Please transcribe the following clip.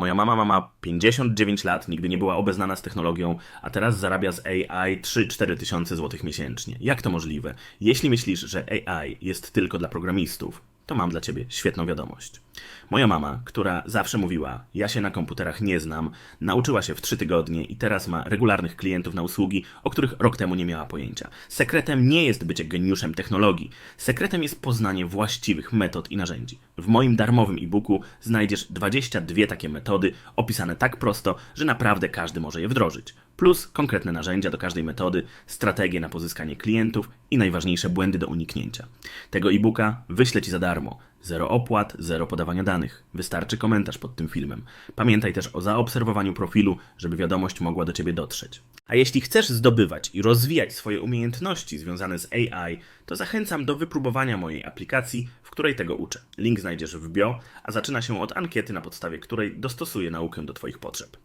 Moja mama ma 59 lat, nigdy nie była obeznana z technologią, a teraz zarabia z AI 3-4 tysiące złotych miesięcznie. Jak to możliwe? Jeśli myślisz, że AI jest tylko dla programistów, to mam dla ciebie świetną wiadomość. Moja mama, która zawsze mówiła, ja się na komputerach nie znam, nauczyła się w 3 tygodnie i teraz ma regularnych klientów na usługi, o których rok temu nie miała pojęcia. Sekretem nie jest bycie geniuszem technologii. Sekretem jest poznanie właściwych metod i narzędzi. W moim darmowym e-booku znajdziesz 22 takie metody, opisane tak prosto, że naprawdę każdy może je wdrożyć. Plus konkretne narzędzia do każdej metody, strategie na pozyskanie klientów i najważniejsze błędy do uniknięcia. Tego e-booka wyślę Ci za darmo. Zero opłat, zero podawania danych. Wystarczy komentarz pod tym filmem. Pamiętaj też o zaobserwowaniu profilu, żeby wiadomość mogła do Ciebie dotrzeć. A jeśli chcesz zdobywać i rozwijać swoje umiejętności związane z AI, to zachęcam do wypróbowania mojej aplikacji, w której tego uczę. Link znajdziesz w bio, a zaczyna się od ankiety, na podstawie której dostosuję naukę do Twoich potrzeb.